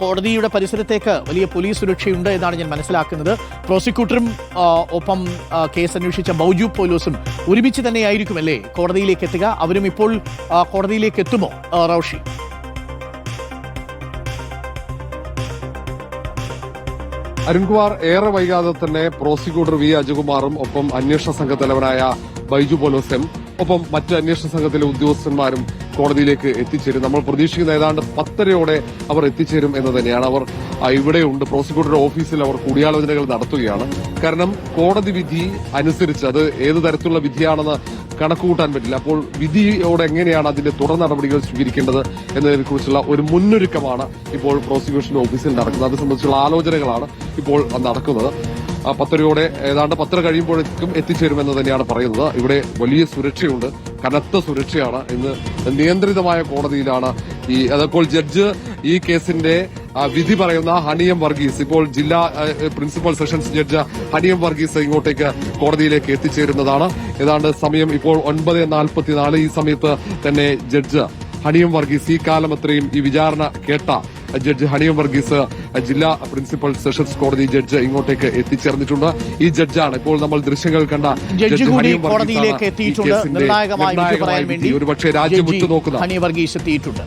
കോടതിയുടെ പരിസരത്തേക്ക് വലിയ പോലീസ് സുരക്ഷയുണ്ട് എന്നാണ് ഞാൻ മനസ്സിലാക്കുന്നത്. പ്രോസിക്യൂട്ടറും ഒപ്പം കേസ് അന്വേഷിച്ച ബൗജു പോലീസും ഒരുമിച്ച് തന്നെയായിരിക്കും അല്ലേ? കോടതിയിലേക്ക് എത്തുക. അവരും ഇപ്പോൾ കോടതിയിലേക്ക് എത്തുമോ? റോഷി. അരുൺകുമാർ ഏറെ വൈകാതെ തന്നെ പ്രോസിക്യൂട്ടർ വി അജകുമാറും ഒപ്പം അന്വേഷണ സംഘ തലവനായ ബൈജു പോലോസും ഒപ്പം മറ്റ് അന്വേഷണ സംഘത്തിലെ ഉദ്യോഗസ്ഥന്മാരും കോടതിയിലേക്ക് എത്തിച്ചേരും. നമ്മൾ പ്രതീക്ഷിക്കുന്ന ഏതാണ്ട് പത്തരയോടെ അവർ എത്തിച്ചേരും എന്ന് തന്നെയാണ് അവർ ഇവിടെയുണ്ട്. പ്രോസിക്യൂട്ടറുടെ ഓഫീസിൽ അവർ കൂടിയാലോചനകൾ നടത്തുകയാണ്. കാരണം കോടതി വിധി അനുസരിച്ച് അത് ഏത് തരത്തിലുള്ള വിധിയാണെന്ന് കണക്കുകൂട്ടാൻ പറ്റില്ല. അപ്പോൾ വിധിയോട് എങ്ങനെയാണ് അതിന്റെ തുടർ നടപടികൾ സ്വീകരിക്കേണ്ടത് എന്നതിനെക്കുറിച്ചുള്ള ഒരു മുന്നൊരുക്കമാണ് ഇപ്പോൾ പ്രോസിക്യൂഷൻ ഓഫീസിൽ നടക്കുന്നത്. അത് സംബന്ധിച്ചുള്ള ആലോചനകളാണ് ഇപ്പോൾ നടക്കുന്നത്. പത്തരയോടെ ഏതാണ്ട് പത്തര കഴിയുമ്പോഴേക്കും എത്തിച്ചേരുമെന്ന് തന്നെയാണ് പറയുന്നത്. ഇവിടെ വലിയ സുരക്ഷയുണ്ട്. കനത്ത സുരക്ഷയാണ്. ഇന്ന് നിയന്ത്രിതമായ കോടതിയിലാണ് ഈ അതപ്പോൾ ജഡ്ജ് ഈ കേസിന്റെ വിധി പറയുന്ന ഹണിയം വർഗീസ്. ഇപ്പോൾ ജില്ലാ പ്രിൻസിപ്പൽ സെഷൻസ് ജഡ്ജ് ഹണിയം വർഗീസ് ഇങ്ങോട്ടേക്ക് കോടതിയിലേക്ക് എത്തിച്ചേരുന്നതാണ്. ഏതാണ്ട് സമയം ഇപ്പോൾ ഒൻപത് നാൽപ്പത്തിനാല്. ഈ സമയത്ത് തന്നെ ജഡ്ജ് ഹണിയം വർഗീസ് ഈ കാലം അത്രയും ഈ വിചാരണ കേട്ട ജഡ്ജ് ഹണിയം വർഗീസ് ജില്ലാ പ്രിൻസിപ്പൽ സെഷൻസ് കോടതി ജഡ്ജ് ഇങ്ങോട്ടേക്ക് എത്തിച്ചേർന്നിട്ടുണ്ട്. ഈ ജഡ്ജാണ് ഇപ്പോൾ നമ്മൾ ദൃശ്യങ്ങൾ കണ്ട ജഡ്ജ് ഹണിയം. ഒരുപക്ഷെ രാജ്യം വിട്ടു ഉറ്റുനോക്കുന്ന ഹണി വർഗീസ് എത്തിയിട്ടുണ്ട്.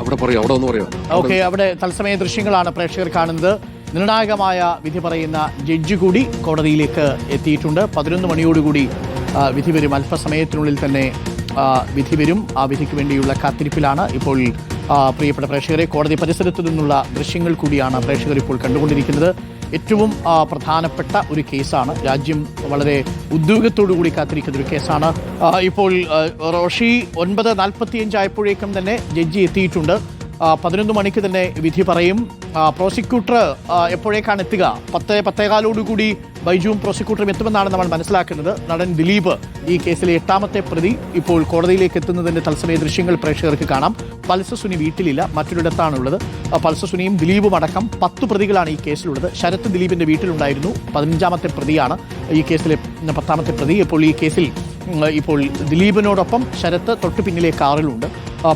അവിടെ പറയൂ അവിടെ ഒന്ന് പറയാം. ഓക്കെ അവിടെ തത്സമയ ദൃശ്യങ്ങളാണ് പ്രേക്ഷകർ കാണുന്നത്. നിർണായകമായ വിധി പറയുന്ന ജഡ്ജി കൂടി കോടതിയിലേക്ക് എത്തിയിട്ടുണ്ട്. പതിനൊന്ന് മണിയോടുകൂടി വിധി വരും. അല്പസമയത്തിനുള്ളിൽ തന്നെ വിധി വരും. ആ വിധിക്ക് വേണ്ടിയുള്ള കാത്തിരിപ്പിലാണ് ഇപ്പോൾ പ്രിയപ്പെട്ട പ്രേക്ഷകരെ കോടതി പരിസരത്തു നിന്നുള്ള ദൃശ്യങ്ങൾ കൂടിയാണ് പ്രേക്ഷകർ ഇപ്പോൾ കണ്ടുകൊണ്ടിരിക്കുന്നത്. ഏറ്റവും പ്രധാനപ്പെട്ട ഒരു കേസാണ്. രാജ്യം വളരെ ഉദ്യോഗത്തോടു കൂടി കാത്തിരിക്കുന്ന ഒരു കേസാണ്. ഇപ്പോൾ റോഷി ഒൻപത് നാൽപ്പത്തിയഞ്ച് ആയപ്പോഴേക്കും തന്നെ ജഡ്ജി എത്തിയിട്ടുണ്ട്. പതിനൊന്ന് മണിക്ക് തന്നെ വിധി പറയും. പ്രോസിക്യൂട്ടർ എപ്പോഴേക്കാണ് എത്തുക? പത്ത് പത്തേകാലോടുകൂടി ബൈജുവും പ്രോസിക്യൂട്ടറും എത്തുമെന്നാണ് നമ്മൾ മനസ്സിലാക്കുന്നത്. നടൻ ദിലീപ് ഈ കേസിലെ എട്ടാമത്തെ പ്രതി ഇപ്പോൾ കോടതിയിലേക്ക് എത്തുന്നതിന്റെ തത്സമയ ദൃശ്യങ്ങൾ പ്രേക്ഷകർക്ക് കാണാം. പൾസ സുനി വീട്ടിലില്ല മറ്റൊരിടത്താണുള്ളത്. ആ, പൾസ സുനിയും ദിലീപും അടക്കം പത്ത് പ്രതികളാണ് ഈ കേസിലുള്ളത്. ശരത് ദിലീപിന്റെ വീട്ടിലുണ്ടായിരുന്നു പതിനഞ്ചാമത്തെ പ്രതിയാണ് ഈ കേസിലെ പത്താമത്തെ പ്രതി. ഇപ്പോൾ ഈ കേസിൽ ഇപ്പോൾ ദിലീപിനോടൊപ്പം ശരത്ത് തൊട്ട് പിന്നിലെ കാറിലുണ്ട്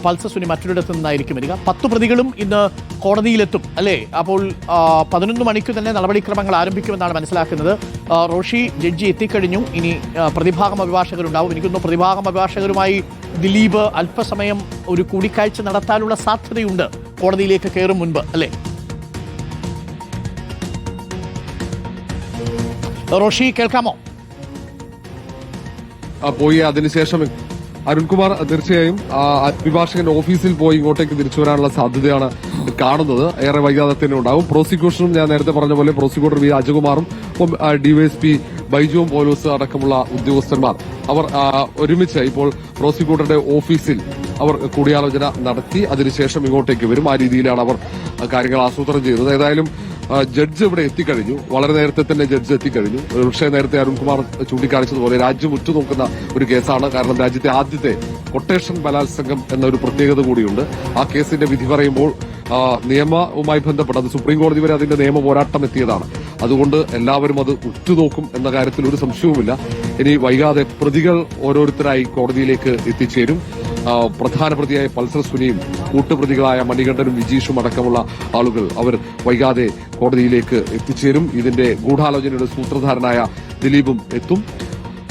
പൾസസുനി സുനി മറ്റൊരിടത്തു നിന്നായിരിക്കും വരിക. പത്ത് പ്രതികളും ഇന്ന് കോടതിയിലെത്തും അല്ലേ? അപ്പോൾ പതിനൊന്ന് മണിക്ക് തന്നെ നടപടിക്രമങ്ങൾ ആരംഭിക്കുമെന്നാണ് മനസ്സിലാക്കുന്നത്. റോഷി ജഡ്ജി എത്തിക്കഴിഞ്ഞു. ഇനി പ്രതിഭാഗം അഭിഭാഷകരുണ്ടാവും. എനിക്കൊന്ന് പ്രതിഭാഗം അഭിഭാഷകരുമായി ദിലീപ് അല്പസമയം ഒരു കൂടിക്കാഴ്ച നടത്താനുള്ള സാധ്യതയുണ്ട്. കോടതിയിലേക്ക് കയറും മുൻപ് അല്ലേ? റോഷി കേൾക്കാമോ? പോയി അതിനുശേഷം അരുൺകുമാർ തീർച്ചയായും അഭിഭാഷകന്റെ ഓഫീസിൽ പോയി ഇങ്ങോട്ടേക്ക് തിരിച്ചു വരാനുള്ള സാധ്യതയാണ് കാണുന്നത്. ഏറെ വൈകാതെ തന്നെ ഉണ്ടാവും. പ്രോസിക്യൂഷനും ഞാൻ നേരത്തെ പറഞ്ഞ പോലെ പ്രോസിക്യൂട്ടർ വി അജകുമാറും ഡിവൈഎസ്പി ബൈജുവും പോലീസ് അടക്കമുള്ള ഉദ്യോഗസ്ഥന്മാർ. അവർ ഒരുമിച്ച് ഇപ്പോൾ പ്രോസിക്യൂട്ടറുടെ ഓഫീസിൽ അവർ കൂടിയാലോചന നടത്തി അതിനുശേഷം ഇങ്ങോട്ടേക്ക് വരും. ആ രീതിയിലാണ് അവർ കാര്യങ്ങൾ ആസൂത്രണം ചെയ്തത് ഏതായാലും ജഡ്ജ് ഇവിടെ എത്തിക്കഴിഞ്ഞു. വളരെ നേരത്തെ തന്നെ ജഡ്ജ് എത്തിക്കഴിഞ്ഞു. പക്ഷേ നേരത്തെ അരുൺകുമാർ ചൂണ്ടിക്കാണിച്ചതുപോലെ രാജ്യം ഉറ്റുനോക്കുന്ന ഒരു കേസാണ്. കാരണം രാജ്യത്തെ ആദ്യത്തെ കൊട്ടേഷൻ ബലാത്സംഗം എന്ന ഒരു പ്രത്യേകത കൂടിയുണ്ട്. ആ കേസിന്റെ വിധി പറയുമ്പോൾ നിയമവുമായി ബന്ധപ്പെട്ട് അത് സുപ്രീം കോടതി വരെ അതിന്റെ നിയമ പോരാട്ടം എത്തിയതാണ്. അതുകൊണ്ട് എല്ലാവരും അത് ഉറ്റുനോക്കും എന്ന കാര്യത്തിൽ ഒരു സംശയവുമില്ല. ഇനി വൈകാതെ പ്രതികൾ ഓരോരുത്തരായി കോടതിയിലേക്ക് എത്തിച്ചേരും. പ്രധാന പ്രതിയായ പൾസർ സുനിയും കൂട്ടുപ്രതികളായ മണികണ്ഠനും വിജീഷും അടക്കമുള്ള ആളുകൾ അവർ വൈകാതെ കോടതിയിലേക്ക് എത്തിച്ചേരും. ഇതിന്റെ ഗൂഢാലോചനയുടെ സൂത്രധാരനായ ദിലീപും എത്തും.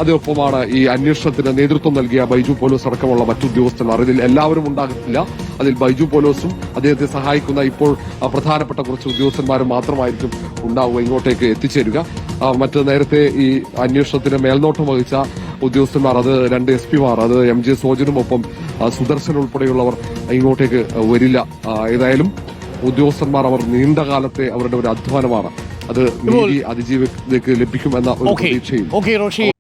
അതിനൊപ്പമാണ് ഈ അന്വേഷണത്തിന് നേതൃത്വം നൽകിയ ബൈജു പോലോസ് അടക്കമുള്ള മറ്റു ഉദ്യോഗസ്ഥന്മാർ. ഇതിൽ എല്ലാവരും ഉണ്ടാകത്തില്ല. അതിൽ ബൈജു പോലോസും അദ്ദേഹത്തെ സഹായിക്കുന്ന ഇപ്പോൾ പ്രധാനപ്പെട്ട കുറച്ച് ഉദ്യോഗസ്ഥന്മാരും മാത്രമായിരിക്കും ഉണ്ടാവുക ഇങ്ങോട്ടേക്ക് എത്തിച്ചേരുക. മറ്റ് നേരത്തെ ഈ അന്വേഷണത്തിന് മേൽനോട്ടം വഹിച്ച ഉദ്യോഗസ്ഥന്മാർ അത് രണ്ട് എസ് പിമാർ അത് എം ജെ സോജനും ഒപ്പം ആ, സുദർശൻ ഉൾപ്പെടെയുള്ളവർ ഇങ്ങോട്ടേക്ക് വരില്ല. ഏതായാലും ഉദ്യോഗസ്ഥന്മാർ അവർ നീണ്ട കാലത്തെ അവരുടെ ഒരു അധ്വാനമാണ്. അത് നീതി അതിജീവിതയ്ക്ക് ലഭിക്കുമെന്ന ഒരു പ്രതീക്ഷയും ഓക്കെ റോഷി.